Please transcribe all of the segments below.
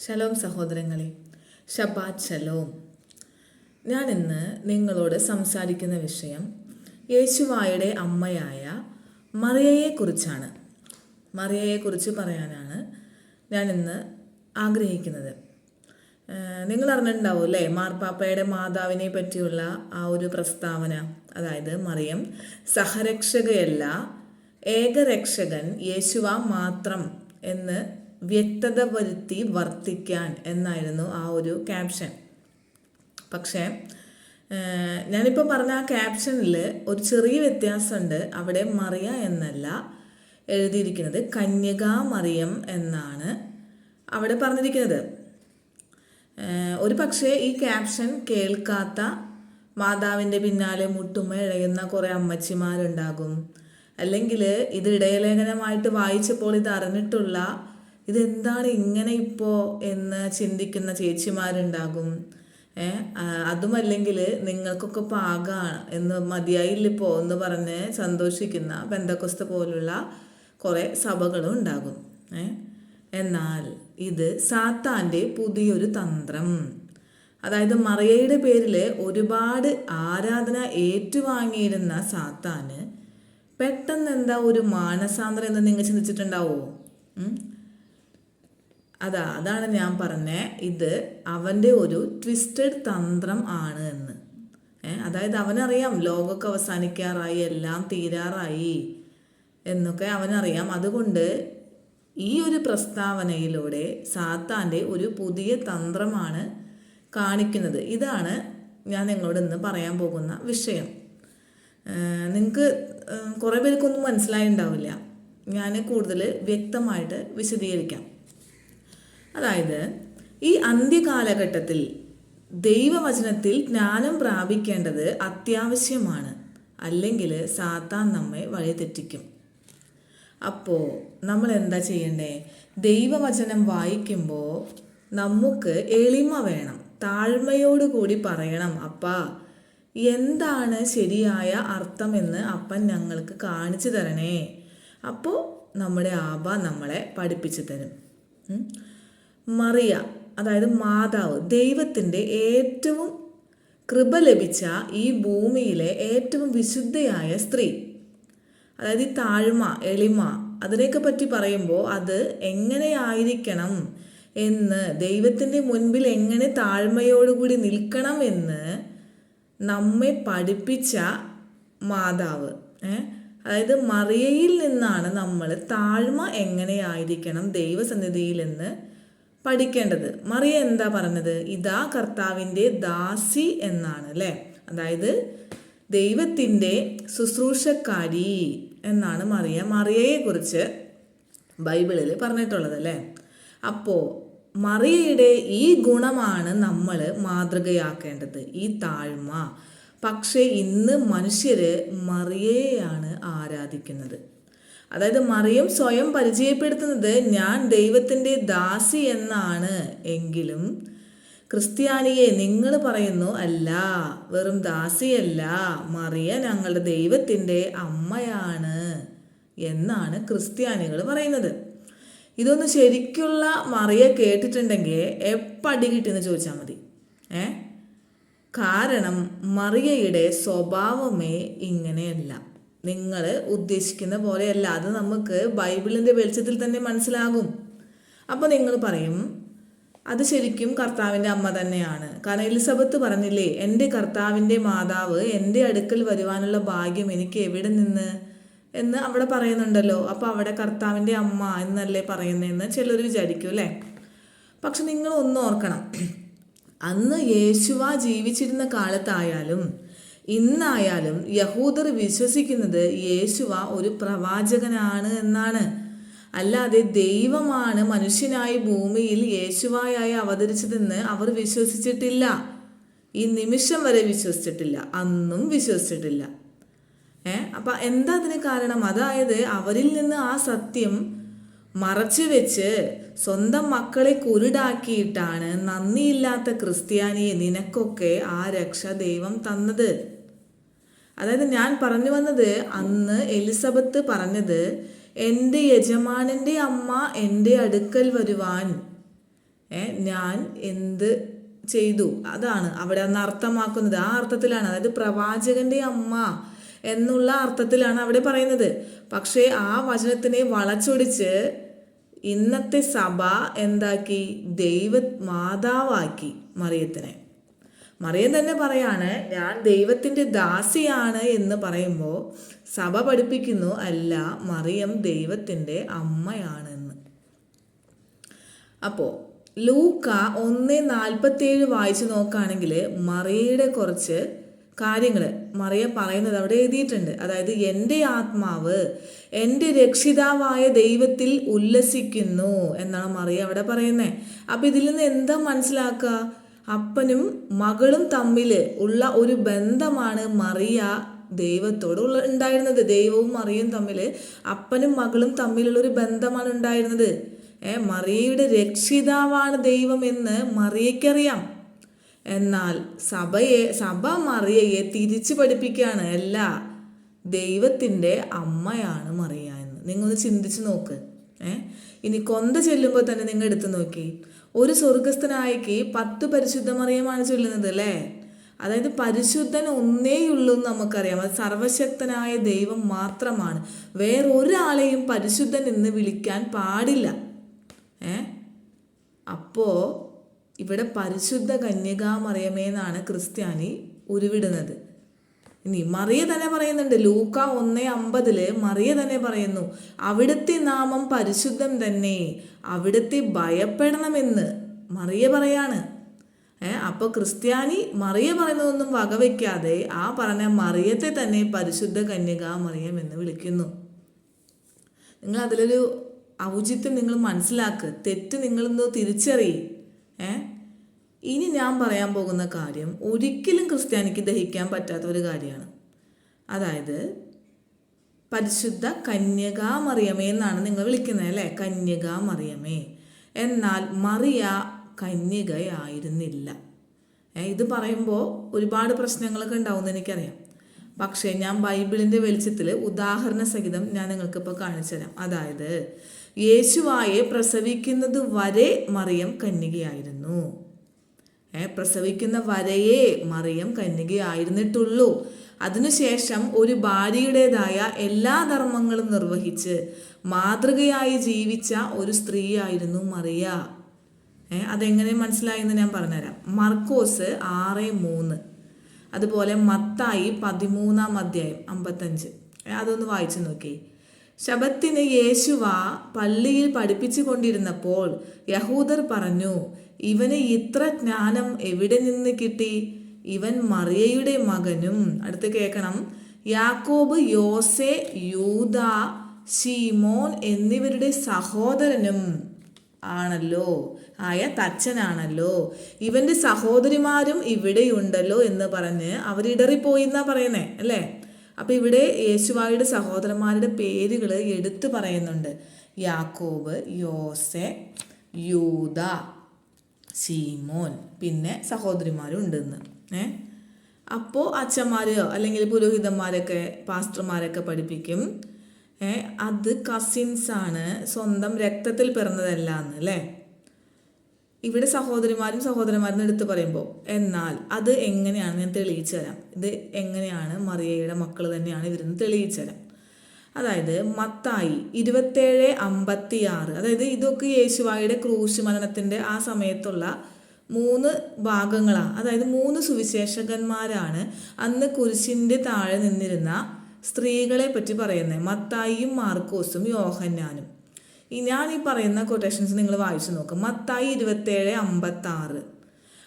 Shalom സഹോദരങ്ങളെ ഷബാത് shalom ഞാൻ ഇന്ന് നിങ്ങളോട് സംസാരിക്കുന്ന വിഷയം യേശുവായുടെ അമ്മയായ മറിയയെക്കുറിച്ചാണ്. മറിയയെക്കുറിച്ച് പറയാനാണ് ഞാൻ ഇന്ന് ആഗ്രഹിക്കുന്നത് നിങ്ങൾ അറിഞ്ഞിട്ടുണ്ടാവും അല്ലേ? മാർപ്പാപ്പയുടെ മാതാവിനെ പറ്റിയുള്ള ആ ഒരു പ്രസ്താവന അതായത് മറിയം സഹരക്ഷകയല്ല ഏകരക്ഷകൻ യേശുവ മാത്രം എന്ന് വ്യക്തത വരുത്തി വർത്തിക്കാൻ എന്നായിരുന്നു ആ ഒരു ക്യാപ്ഷൻ പക്ഷേ ഞാനിപ്പോൾ പറഞ്ഞ ആ ക്യാപ്ഷനിൽ ഒരു ചെറിയ വ്യത്യാസമുണ്ട്. അവിടെ മറിയ എന്നല്ല എഴുതിയിരിക്കുന്നത്. കന്യകാ മറിയം എന്നാണ് അവിടെ പറഞ്ഞിരിക്കുന്നത്. ഒരു പക്ഷേ ഈ ക്യാപ്ഷൻ കേൾക്കാത്ത മാതാവിന്റെ പിന്നാലെ മുട്ടുമ്മ ഇഴയുന്ന കുറേ അമ്മച്ചിമാരുണ്ടാകും. അല്ലെങ്കിൽ ഇത് ഇടയലേഖനമായിട്ട് വായിച്ചപ്പോൾ ഇത് അറിഞ്ഞിട്ടുള്ള ഇതെന്താണ് ഇങ്ങനെ ഇപ്പോൾ എന്ന് ചിന്തിക്കുന്ന ചേച്ചിമാരുണ്ടാകും. അതുമല്ലെങ്കിൽ നിങ്ങൾക്കൊക്കെ പാകാണ് എന്ന് മതിയായില്ലിപ്പോ എന്ന് പറഞ്ഞ് സന്തോഷിക്കുന്ന ബന്ധക്കൊസ്ത പോലുള്ള കുറേ സഭകളും ഉണ്ടാകും. എന്നാൽ ഇത് സാത്താന്റെ പുതിയൊരു തന്ത്രം. അതായത് മറിയയുടെ പേരിൽ ഒരുപാട് ആരാധന ഏറ്റുവാങ്ങിയിരുന്ന സാത്താന് പെട്ടെന്ന് എന്താ ഒരു മാനസാന്തരം എന്ന് നിങ്ങൾ ചിന്തിച്ചിട്ടുണ്ടാവോ? അതാ അതാണ് ഞാൻ പറഞ്ഞ ഇത് അവന്റെ ഒരു ട്വിസ്റ്റഡ് തന്ത്രം ആണ് എന്ന്. അതായത് അവനറിയാം ലോകമൊക്കെ അവസാനിക്കാറായി എല്ലാം തീരാറായി എന്നൊക്കെ അവനറിയാം. അതുകൊണ്ട് ഈ ഒരു പ്രസ്താവനയിലൂടെ സാത്താന്റെ ഒരു പുതിയ തന്ത്രമാണ് കാണിക്കുന്നത്. ഇതാണ് ഞാൻ നിങ്ങളോട് ഇന്ന് പറയാൻ പോകുന്ന വിഷയം. നിങ്ങൾക്ക് കുറേ പേർക്കൊന്നും മനസ്സിലായിട്ടുണ്ടാവില്ല ഞാൻ കൂടുതൽ വ്യക്തമായിട്ട് വിശദീകരിക്കാം. അതായത് ഈ അന്ത്യകാലഘട്ടത്തിൽ ദൈവവചനത്തിൽ ജ്ഞാനം പ്രാപിക്കേണ്ടത് അത്യാവശ്യമാണ്. അല്ലെങ്കിൽ സാത്താൻ നമ്മെ വഴിതെറ്റിക്കും. അപ്പോൾ നമ്മൾ എന്താ ചെയ്യണ്ടേ? ദൈവവചനം വായിക്കുമ്പോൾ നമുക്ക് എളിമ വേണം. താഴ്മയോടുകൂടി പറയണം അപ്പാ എന്താണ് ശരിയായ അർത്ഥമെന്ന് അപ്പൻ ഞങ്ങൾക്ക് കാണിച്ചു തരണേ? അപ്പോൾ നമ്മുടെ ആബ നമ്മളെ പഠിപ്പിച്ചു തരും. മറിയ അതായത് മാതാവ് ദൈവത്തിന്റെ ഏറ്റവും കൃപ ലഭിച്ച ഈ ഭൂമിയിലെ ഏറ്റവും വിശുദ്ധയായ സ്ത്രീ. അതായത് ഈ താഴ്മ എളിമ അതിനെയൊക്കെ പറ്റി പറയുമ്പോൾ അത് എങ്ങനെയായിരിക്കണം എന്ന് ദൈവത്തിന്റെ മുൻപിൽ എങ്ങനെ താഴ്മയോടുകൂടി നിൽക്കണം എന്ന് നമ്മെ പഠിപ്പിച്ച മാതാവ് അതായത് മറിയയിൽ നിന്നാണ് നമ്മൾ താഴ്മ എങ്ങനെയായിരിക്കണം ദൈവസന്നിധിയിൽ എന്ന് പഠിക്കേണ്ടത്. മറിയ എന്താ പറഞ്ഞത്? ഇതാ കർത്താവിന്റെ ദാസി എന്നാണ് അല്ലേ? അതായത് ദൈവത്തിന്റെ ശുശ്രൂഷക്കാരി എന്നാണ് മറിയ മറിയയെക്കുറിച്ച് ബൈബിളിൽ പറഞ്ഞിട്ടുള്ളത് അല്ലേ? അപ്പോൾ മറിയയുടെ ഈ ഗുണമാണ് നമ്മൾ മാതൃകയാക്കേണ്ടത് ഈ താഴ്മ. പക്ഷേ ഇന്ന് മനുഷ്യർ മറിയയെയാണ് ആരാധിക്കുന്നത്. അതായത് മറിയം സ്വയം പരിചയപ്പെടുത്തുന്നത് ഞാൻ ദൈവത്തിന്റെ ദാസി എന്നാണ് എങ്കിലും ക്രിസ്ത്യാനിയെ നിങ്ങൾ പറയുന്നു അല്ല വെറും ദാസിയല്ല മറിയ ഞങ്ങളുടെ ദൈവത്തിന്റെ അമ്മയാണ് എന്നാണ് ക്രിസ്ത്യാനികൾ പറയുന്നത്. ഇതൊന്ന് ശരിക്കുള്ള മറിയ കേട്ടിട്ടുണ്ടെങ്കിൽ എപ്പടി കിട്ടിയെന്ന് ചോദിച്ചാൽ മതി. ഏ? കാരണം മറിയയുടെ സ്വഭാവമേ ഇങ്ങനെയല്ല. നിങ്ങൾ ഉദ്ദേശിക്കുന്ന പോലെയല്ല അത് നമുക്ക് ബൈബിളിന്റെ വെളിച്ചത്തിൽ തന്നെ മനസ്സിലാകും. അപ്പോൾ നിങ്ങൾ പറയും അത് ശരിക്കും കർത്താവിന്റെ അമ്മ തന്നെയാണ്. കാരണം എലിസബത്ത് പറഞ്ഞില്ലേ എന്റെ കർത്താവിന്റെ മാതാവ് എന്റെ അടുക്കൽ വരുവാനുള്ള ഭാഗ്യം എനിക്ക് എവിടെ നിന്ന്? എന്ന് അവിടെ പറയുന്നുണ്ടല്ലോ. അപ്പോൾ അവിടെ കർത്താവിന്റെ അമ്മ എന്നല്ലേ പറയുന്നതെന്ന് ചിലർ വിചാരിക്കും അല്ലേ? പക്ഷെ നിങ്ങൾ ഒന്ന് ഓർക്കണം. അന്ന് യേശുവ ജീവിച്ചിരുന്ന കാലത്തായാലും ഇന്നായാലും യഹൂദർ വിശ്വസിക്കുന്നത് യേശുവ ഒരു പ്രവാചകനാണ് എന്നാണ്. അല്ലാതെ ദൈവമാണ് മനുഷ്യനായി ഭൂമിയിൽ യേശുവായി അവതരിച്ചതെന്ന് അവർ വിശ്വസിച്ചിട്ടില്ല. ഈ നിമിഷം വരെ വിശ്വസിച്ചിട്ടില്ല. അന്നും വിശ്വസിച്ചിട്ടില്ല. ഏ? അപ്പം എന്താ അതിന് കാരണം? അതായത് അവരിൽ നിന്ന് ആ സത്യം മറച്ചു വെച്ച് സ്വന്തം മക്കളെ കുരുടാക്കിയിട്ടാണ് നന്ദിയില്ലാത്ത ക്രിസ്ത്യാനിയെ നിനക്കൊക്കെ ആ രക്ഷ ദൈവം തന്നത്. അതായത് ഞാൻ പറഞ്ഞു വന്നത് അന്ന് എലിസബത്ത് പറഞ്ഞത് എന്റെ യജമാനന്റെ അമ്മ എന്റെ അടുക്കൽ വരുവാൻ ഞാൻ എന്ത് ചെയ്തു? അതാണ് അവിടെ അന്ന് അർത്ഥമാക്കുന്നത്. ആ അർത്ഥത്തിലാണ് അതായത് പ്രവാചകന്റെ അമ്മ എന്നുള്ള അർത്ഥത്തിലാണ് അവിടെ പറയുന്നത്. പക്ഷേ ആ വചനത്തിനെ വളച്ചൊടിച്ച് ഇന്നത്തെ സഭ എന്താക്കി? ദൈവ മാതാവാക്കി മറിയത്തിനെ. മറിയം തന്നെ പറയാണ് ഞാൻ ദൈവത്തിന്റെ ദാസിയാണ് എന്ന് പറയുമ്പോൾ സഭ പഠിപ്പിക്കുന്നു അല്ല മറിയം ദൈവത്തിന്റെ അമ്മയാണെന്ന്. അപ്പോൾ ലൂക്ക ഒന്ന് നാൽപ്പത്തേഴ് വായിച്ചു നോക്കുകയാണെങ്കിൽ മറിയയുടെ കുറച്ച് കാര്യങ്ങൾ മറിയ പറയുന്നത് അവിടെ എഴുതിയിട്ടുണ്ട്. അതായത് എന്റെ ആത്മാവ് എന്റെ രക്ഷിതാവായ ദൈവത്തിൽ ഉല്ലസിക്കുന്നു എന്നാണ് മറിയ അവിടെ പറയുന്നത് അപ്പം ഇതിൽ നിന്ന് എന്താ മനസ്സിലാക്കുക? അപ്പനും മകളും തമ്മിൽ ഉള്ള ഒരു ബന്ധമാണ് മറിയ ദൈവത്തോട് ഉള്ള ഉണ്ടായിരുന്നത്. ദൈവവും മറിയും തമ്മിൽ അപ്പനും മകളും തമ്മിലുള്ള ഒരു ബന്ധമാണ് ഉണ്ടായിരുന്നത്. ഏ മറിയയുടെ രക്ഷിതാവാണ് ദൈവം എന്ന് മറിയയ്ക്കറിയാം. എന്നാൽ സഭയെ സഭ മറിയയെ തിരിച്ചു പഠിപ്പിക്കുകയാണ്. അല്ല ദൈവത്തിന്റെ അമ്മയാണ് മറിയ എന്ന്. നിങ്ങളൊന്ന് ചിന്തിച്ച് നോക്ക്. ഏ ഇനി കൊന്ത ചെല്ലുമ്പോൾ തന്നെ നിങ്ങൾ എടുത്തു നോക്കി. ഒരു സ്വർഗസ്ഥനായിക്ക് പത്ത് പരിശുദ്ധ മറിയമാണ് ചൊല്ലുന്നത് അല്ലേ? അതായത് പരിശുദ്ധൻ ഒന്നേയുള്ളൂ എന്ന് നമുക്കറിയാം. അത് സർവശക്തനായ ദൈവം മാത്രമാണ്. വേറൊരാളെയും പരിശുദ്ധൻ എന്ന് വിളിക്കാൻ പാടില്ല. ഏ? അപ്പോൾ ഇവിടെ പരിശുദ്ധ കന്യകാമറിയമേ എന്നാണ് ക്രിസ്ത്യാനി ഉരുവിടുന്നത്. ഇനി മറിയ തന്നെ പറയുന്നുണ്ട്. ലൂക്ക ഒന്ന് അമ്പതിൽ മറിയ തന്നെ പറയുന്നു അവിടുത്തെ നാമം പരിശുദ്ധം തന്നെ അവിടുത്തെ ഭയപ്പെടണമെന്ന് മറിയ പറയാണ്. ഏ അപ്പോൾ ക്രിസ്ത്യാനി മറിയ പറയുന്നതൊന്നും വകവയ്ക്കാതെ ആ പറഞ്ഞ മറിയത്തെ തന്നെ പരിശുദ്ധ കന്യക മറിയം എന്ന് വിളിക്കുന്നു. നിങ്ങൾ അതിലൊരു ഔചിത്യം നിങ്ങൾ മനസ്സിലാക്ക് തെറ്റ് നിങ്ങളൊന്ന് തിരിച്ചറി ഏ ഇനി ഞാൻ പറയാൻ പോകുന്ന കാര്യം ഒരിക്കലും ക്രിസ്ത്യാനിക്ക് ദഹിക്കാൻ പറ്റാത്ത ഒരു കാര്യമാണ്. അതായത് പരിശുദ്ധ കന്യകാ മറിയമേ എന്നാണ് നിങ്ങൾ വിളിക്കുന്നത് അല്ലേ? കന്യകാ മറിയമേ. എന്നാൽ മറിയ കന്യകയായിരുന്നില്ല. ഇത് പറയുമ്പോൾ ഒരുപാട് പ്രശ്നങ്ങളൊക്കെ ഉണ്ടാവുമെന്ന് എനിക്കറിയാം. പക്ഷേ ഞാൻ ബൈബിളിന്റെ വെളിച്ചത്തിൽ ഉദാഹരണ സഹിതം ഞാൻ നിങ്ങൾക്കിപ്പോൾ കാണിച്ചു തരാം. അതായത് യേശുവായെ പ്രസവിക്കുന്നത് വരെ മറിയം കന്യകയായിരുന്നു. പ്രസവിക്കുന്ന വരയേ മറിയം കന്യകയായിരുന്നിട്ടുള്ളൂ. അതിനുശേഷം ഒരു ഭാര്യയുടേതായ എല്ലാ ധർമ്മങ്ങളും നിർവഹിച്ച് മാതൃകയായി ജീവിച്ച ഒരു സ്ത്രീയായിരുന്നു മറിയ. അതെങ്ങനെ മനസ്സിലായെന്ന് ഞാൻ പറഞ്ഞുതരാം. മർക്കോസ് ആറ് മൂന്ന്. അതുപോലെ മത്തായി പതിമൂന്നാം അധ്യായം അമ്പത്തഞ്ച്. അതൊന്ന് വായിച്ചു നോക്കി. ശബത്തിന് യേശുവ പള്ളിയിൽ പഠിപ്പിച്ചു കൊണ്ടിരുന്നപ്പോൾ യഹൂദർ പറഞ്ഞു ഇവന് ഇത്ര ജ്ഞാനം എവിടെ നിന്ന് കിട്ടി? ഇവൻ മറിയയുടെ മകനും. അടുത്ത് കേൾക്കണം. യാക്കോബ് യോസെ യൂത ഷീമോൻ എന്നിവരുടെ സഹോദരനും ആണല്ലോ. ആയ തച്ചനാണല്ലോ. ഇവന്റെ സഹോദരിമാരും ഇവിടെയുണ്ടല്ലോ എന്ന് പറഞ്ഞ് അവരിടറിപ്പോയി എന്നാ പറയുന്നേ അല്ലേ? അപ്പൊ ഇവിടെ യേശുവായുടെ സഹോദരന്മാരുടെ പേരുകൾ എടുത്തു പറയുന്നുണ്ട്. യാക്കോബ് യോസെ യൂത ശീമോൻ പിന്നെ സഹോദരിമാരും ഉണ്ടെന്ന് ഏ? അപ്പോൾ അച്ഛന്മാരെയോ അല്ലെങ്കിൽ പുരോഹിതന്മാരൊക്കെ പാസ്റ്റർമാരൊക്കെ പഠിപ്പിക്കും. ഏ? അത് കസിൻസ് ആണ്. സ്വന്തം രക്തത്തിൽ പിറന്നതല്ല എന്ന് അല്ലേ? ഇവിടെ സഹോദരിമാരും സഹോദരന്മാരും എടുത്ത് പറയുമ്പോൾ എന്നാൽ അത് എങ്ങനെയാണ്? ഞാൻ തെളിയിച്ചു തരാം. ഇത് എങ്ങനെയാണ്? മറിയയുടെ മക്കൾ തന്നെയാണ് ഇവരെന്ന് തെളിയിച്ചു തരാം. അതായത് മത്തായി ഇരുപത്തേഴ് അമ്പത്തി ആറ് അതായത് ഇതൊക്കെ യേശുവായുടെ ക്രൂശ് മരണത്തിന്റെ ആ സമയത്തുള്ള മൂന്ന് ഭാഗങ്ങളാണ് അതായത് മൂന്ന് സുവിശേഷകന്മാരാണ് അന്ന് കുരിശിന്റെ താഴെ നിന്നിരുന്ന സ്ത്രീകളെ പറ്റി പറയുന്നത് മത്തായിയും മാർക്കോസും യോഹന്നാനും. ഈ ഞാൻ ഈ പറയുന്ന കൊട്ടേഷൻസ് നിങ്ങൾ വായിച്ചു നോക്കും. മത്തായി ഇരുപത്തേഴ് അമ്പത്തി ആറ്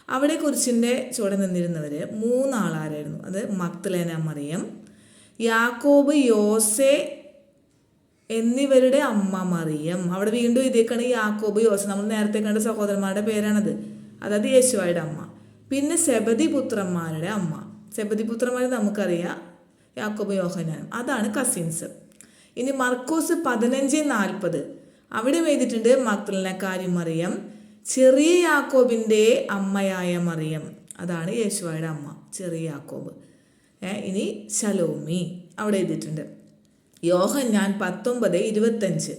അവിടെ കുരിശിന്റെ ചുവടെ നിന്നിരുന്നവർ മൂന്നാളാരായിരുന്നു. അത് മക്തലേന മറിയം യാക്കോബ് യോസെ എന്നിവരുടെ അമ്മ മറിയം. അവിടെ വീണ്ടും ഇതേക്കാണ് യാക്കോബ് യോസെ. നമ്മൾ നേരത്തെ കണ്ട സഹോദരന്മാരുടെ പേരാണത്. അതായത് യേശുവായുടെ അമ്മ. പിന്നെ സെബതി പുത്രന്മാരുടെ അമ്മ. സെബതി പുത്രന്മാരെ നമുക്കറിയാം. യാക്കോബ് യോഹനാനും അതാണ് കസിൻസ്. ഇനി മർക്കോസ് പതിനഞ്ച് നാൽപ്പത്. അവിടെ എഴുതിയിട്ടുണ്ട് മക്തലിനക്കാരി മറിയം ചെറിയ യാക്കോബിന്റെ അമ്മയായ മറിയം. അതാണ് യേശുവായുടെ അമ്മ ചെറിയ യാക്കോബ്. ഇനി ശലോമി അവിടെ എഴുതിയിട്ടുണ്ട്. യോഹൻ ഞാൻ പത്തൊമ്പത് ഇരുപത്തഞ്ച്.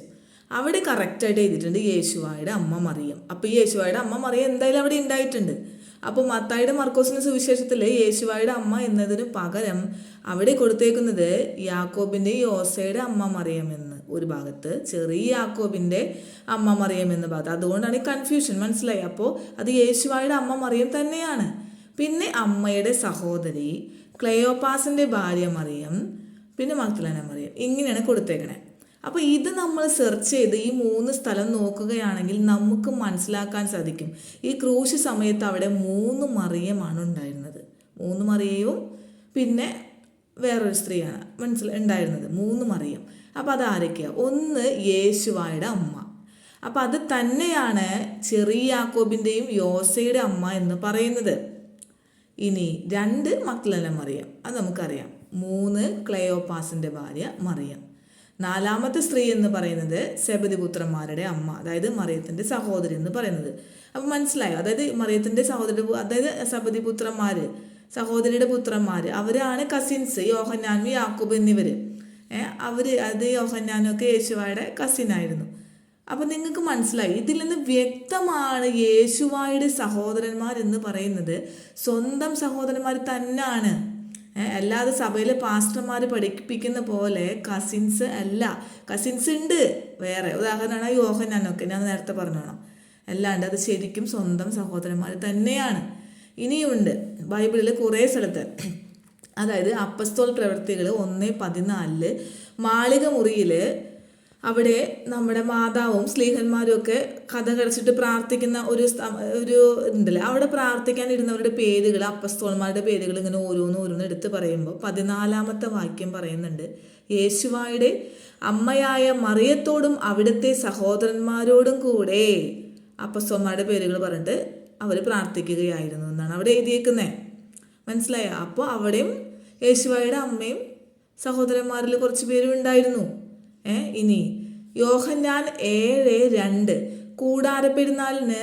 അവിടെ കറക്റ്റായിട്ട് എഴുതിയിട്ടുണ്ട് യേശുവായുടെ അമ്മ മറിയം. അപ്പോൾ ഈ യേശുവായുടെ അമ്മ മറിയം എന്തായാലും അവിടെ ഉണ്ടായിട്ടുണ്ട്. അപ്പോൾ മത്തായുടെ മർക്കോസിന് സുവിശേഷത്തിൽ യേശുവായുടെ അമ്മ എന്നതിന് പകരം അവിടെ കൊടുത്തേക്കുന്നത് യാക്കോബിന്റെ യോസയുടെ അമ്മ മറിയം എന്ന്. ഒരു ഭാഗത്ത് ചെറിയ യാക്കോബിന്റെ അമ്മ മറിയം എന്ന ഭാഗത്ത്. അതുകൊണ്ടാണ് കൺഫ്യൂഷൻ മനസ്സിലായി? അപ്പോൾ അത് യേശുവായുടെ അമ്മ മറിയം തന്നെയാണ്. പിന്നെ അമ്മയുടെ സഹോദരി ക്ലയോപാസിന്റെ ഭാര്യ മറിയം പിന്നെ മക്തലന മറിയം ഇങ്ങനെയാണ് കൊടുത്തേക്കണേ. അപ്പോൾ ഇത് നമ്മൾ സെർച്ച് ചെയ്ത് ഈ മൂന്ന് സ്ഥലം നോക്കുകയാണെങ്കിൽ നമുക്ക് മനസ്സിലാക്കാൻ സാധിക്കും. ഈ ക്രൂശ് സമയത്ത് അവിടെ മൂന്ന് മറിയമാണ് ഉണ്ടായിരുന്നത്. മൂന്ന് മറിയവും പിന്നെ വേറൊരു സ്ത്രീയാണ് മനസ്സിൽ ഉണ്ടായിരുന്നത്. മൂന്ന് മറിയം. അപ്പോൾ അത് ആരൊക്കെയാണ് ഒന്ന് യേശുവായുടെ അമ്മ. അപ്പം അത് തന്നെയാണ് ചെറിയ യാക്കോബിന്റെയും യോസയുടെ അമ്മ എന്ന് പറയുന്നത്. ഇനി രണ്ട് മക്കളല്ല മറിയം. അത് നമുക്കറിയാം. മൂന്ന് ക്ലയോപാസിന്റെ ഭാര്യ മറിയം. നാലാമത്തെ സ്ത്രീ എന്ന് പറയുന്നത് സെബദിപുത്രന്മാരുടെ അമ്മ അതായത് മറിയത്തിന്റെ സഹോദരി എന്ന് പറയുന്നത്. അപ്പം മനസ്സിലായോ? അതായത് മറിയത്തിന്റെ സഹോദരി അതായത് സബദിപുത്രന്മാർ സഹോദരിയുടെ പുത്രന്മാര് അവരാണ് കസിൻസ് യോഹന്നാനും യാക്കൂബ് എന്നിവർ അവർ അത് യോഹന്നാനും ഒക്കെ യേശുവായുടെ കസിനായിരുന്നു അപ്പം നിങ്ങൾക്ക് മനസ്സിലായി ഇതിൽ നിന്ന് വ്യക്തമാണ് യേശുവായുടെ സഹോദരന്മാർ എന്ന് പറയുന്നത്. സ്വന്തം സഹോദരന്മാർ തന്നെയാണ് അല്ലാതെ സഭയിലെ പാസ്റ്റർമാർ പഠിപ്പിക്കുന്ന പോലെ കസിൻസ് അല്ല. കസിൻസ് ഉണ്ട്. വേറെ ഉദാഹരണമാണ് യോഹനാനൊക്കെ ഞാൻ നേരത്തെ പറഞ്ഞോണം അല്ലാണ്ട് അത് ശരിക്കും സ്വന്തം സഹോദരന്മാർ തന്നെയാണ്. ഇനിയുമുണ്ട് ബൈബിളിൽ കുറേ സ്ഥലത്ത്. അതായത് അപ്പസ്തോൽ പ്രവൃത്തികൾ ഒന്ന് പതിനാലിൽ മാളിക മുറിയിൽ അവിടെ നമ്മുടെ മാതാവും സ്ലീഹന്മാരും ഒക്കെ കഥ പ്രാർത്ഥിക്കുന്ന ഒരു ഒരു ഉണ്ടല്ലോ അവിടെ പ്രാർത്ഥിക്കാൻ ഇരുന്നവരുടെ പേരുകൾ അപ്പസ്തോന്മാരുടെ പേരുകൾ ഇങ്ങനെ ഓരോന്ന് ഓരോന്ന് എടുത്ത് പറയുമ്പോൾ പതിനാലാമത്തെ വാക്യം പറയുന്നുണ്ട്. യേശുവായുടെ അമ്മയായ മറിയത്തോടും അവിടുത്തെ സഹോദരന്മാരോടും കൂടെ അപ്പസ്തോന്മാരുടെ പേരുകൾ പറഞ്ഞിട്ട് അവർ പ്രാർത്ഥിക്കുകയായിരുന്നു എന്നാണ് അവിടെ എഴുതിയേക്കുന്നത് മനസ്സിലായോ? അപ്പോൾ അവിടെയും യേശുവായുടെ അമ്മയും സഹോദരന്മാരിൽ കുറച്ച് പേരും ഉണ്ടായിരുന്നു. ഇനി യോഹന്നാൻ ഏഴ് രണ്ട്. കൂടാര പെരുന്നാളിന്